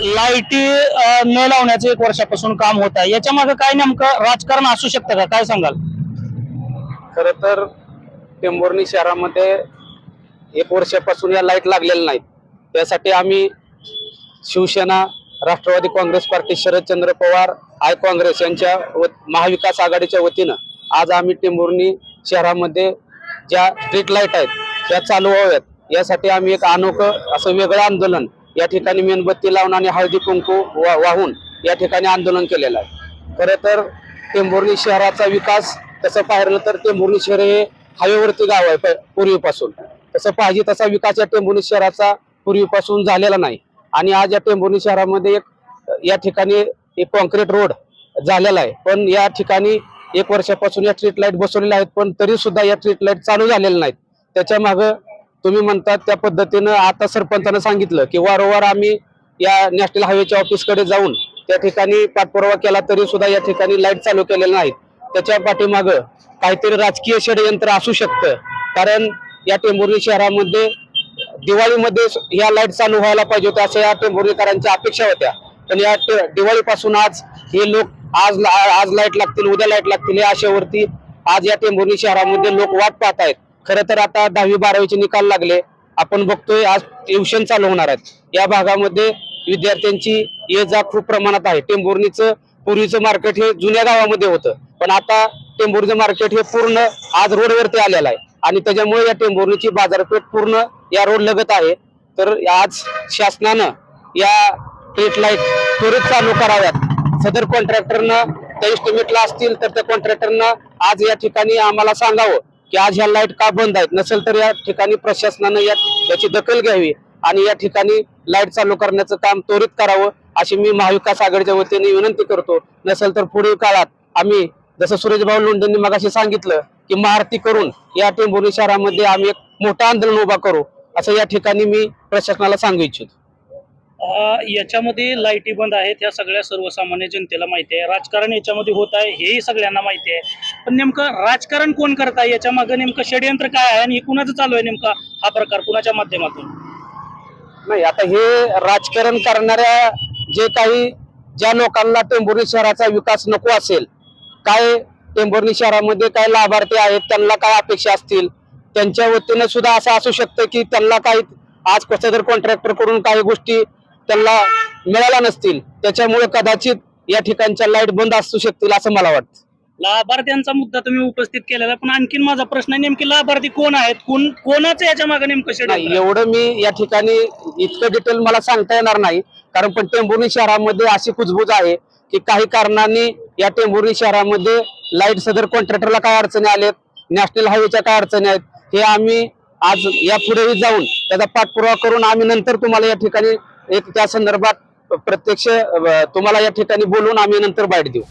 लाईटी न लावण्याचं एक वर्षापासून काम होत आहे. याच्या मागे काय नेमकं राजकारण असू शकतं का? काय सांगाल? खर तर टेंभोर्णी शहरामध्ये एक वर्षापासून या लाइट लागलेल्या नाहीत. त्यासाठी आम्ही Shiv Sena Rashtravadi Congress party Sharadchandra Pawar I Congress यांच्या व महाविकास आघाडीच्या वतीनं आज आम्ही टेंभुर्णी शहरामध्ये ज्या स्ट्रीट लाइट आहेत त्या चालू व्हाव्यात. यासाठी आम्ही एक अनोखं असं वेगळं आंदोलन या ठिकाणी मेणबत्ती लावून आणि हळदी कुंकू वा- वाहून या ठिकाणी आंदोलन केलेलं आहे. खरं तर टेंभुर्णी शहराचा विकास तसं पाहिलं तर टेंभुर्णी शहर हे हायवेवरती गाव आहे प- पूर्वीपासून. तसं पाहिजे तसा विकास या टेंभुर्णी शहराचा पूर्वीपासून झालेला नाही. आणि आज या टेंभुर्णी शहरामध्ये एक या ठिकाणी एक कॉन्क्रीट रोड झालेला आहे. पण या ठिकाणी एक वर्षापासून या स्ट्रीट लाइट बसवलेल्या आहेत पण तरी सुद्धा या स्ट्रीट लाइट चालू झालेल्या नाहीत. त्याच्या मागं तुम्ही म्हणतात त्या पद्धतीनं आता सरपंचानं सांगितलं की वारंवार आम्ही या नॅशनल हायवेच्या ऑफिसकडे जाऊन त्या ठिकाणी पाठपुरावा केला तरी सुद्धा या ठिकाणी लाइट चालू केलेल्या नाहीत. त्याच्या पाठीमागं काहीतरी राजकीय षडयंत्र असू शकतं. कारण या टेंभुर्णी शहरामध्ये दिवाळीमध्ये या लाइट चालू व्हायला पाहिजे होत्या असं या टेंभुर्णीकरांच्या अपेक्षा होत्या. पण या टे- दिवाळीपासून आज हे लोक आज आज लाइट लागतील उद्या लाइट लागतील या आशेवरती आज या टेंभुर्णी शहरामध्ये लोक वाट पाहत आहेत. खरं तर आता दहावी बारावीचे निकाल लागले. आपण बघतोय आज ट्युशन चालू होणार आहेत. या भागामध्ये विद्यार्थ्यांची ये जा खूप प्रमाणात आहे. टेंभुर्णीचं पूर्वीचं मार्केट हे जुन्या गावामध्ये होतं. पण आता टेंभुर्णीचं मार्केट हे पूर्ण आज रोडवरती आलेलं आहे. आणि त्याच्यामुळे या टेंभुर्णीची बाजारपेठ पूर्ण या रोड लगत आहे. तर आज शासनानं या स्ट्रीट लाइट त्वरित चालू कराव्यात. सदर कॉन्ट्रॅक्टरनं त्या इस्टिमेटला असतील तर त्या कॉन्ट्रॅक्टरनं आज या ठिकाणी आम्हाला सांगावं. की आज ह्या लाइट का बंद आहेत? नसेल तर या ठिकाणी प्रशासनानं या याची दखल घ्यावी आणि या ठिकाणी लाइट चालू करण्याचं काम त्वरित करावं अशी मी महाविकास आघाडीच्या वतीने विनंती करतो. नसेल तर पुढील काळात आम्ही जसं सुरेशभाऊ लोंढेंनी मगाशी सांगितलं की महाआरती करून या टेंभुर्णी शहरामध्ये आम्ही एक मोठं आंदोलन उभा करू असं या ठिकाणी मी प्रशासनाला सांगू इच्छितो. याच्यामध्ये लाईटी बंद आहेत ह्या सगळ्या सर्वसामान्य जनतेला माहिती आहे. राजकारण याच्यामध्ये होत आहे हेही सगळ्यांना माहिती आहे. पण नेमकं राजकारण कोण करत आहे याच्या मागे नेमकं षडयंत्र काय आहे आणि हे कुणाचं चालू आहे नेमका? हा प्रकार कुणाच्या माध्यमातून? नाही आता हे राजकारण करणाऱ्या जे काही ज्या लोकांना टेंभुर्णी शहराचा विकास नको असेल काय टेंभुर्णी शहरामध्ये काय लाभार्थी आहेत त्यांना काय अपेक्षा असतील त्यांच्या वतीनं सुद्धा असं असू शकतं की त्यांना काही आज कसं जर कॉन्ट्रॅक्टरकडून काही गोष्टी त्यांना मिळाल्या नसतील त्याच्यामुळे कदाचित या ठिकाणच्या लाइट बंद असू शकतील असं मला वाटतं लाभार्थ्यांचा मुद्दा तुम्ही उपस्थित केलेला पण आणखीन माझा प्रश्न आहे नेमकी लाभार्थी कोण आहेत कोण कोणाचं याच्या मागे नेमकं नाही? एवढं मी या ठिकाणी इतकं डिटेल मला सांगता येणार नाही कारण पण टेंभुर्णी शहरामध्ये अशी कुजबूज आहे की काही कारणांनी या टेंभुर्णी शहरामध्ये लाइट सदर कॉन्ट्रॅक्टरला काय अडचणी आल्यात नॅशनल हायवेच्या काय अडचणी आहेत हे आम्ही आज या पुढेही जाऊन त्याचा पाठपुरावा करून आम्ही नंतर तुम्हाला या ठिकाणी एक त्या संदर्भात प्रत्यक्ष तुम्हाला या ठिकाणी बोलून आम्ही नंतर बाईट देऊ.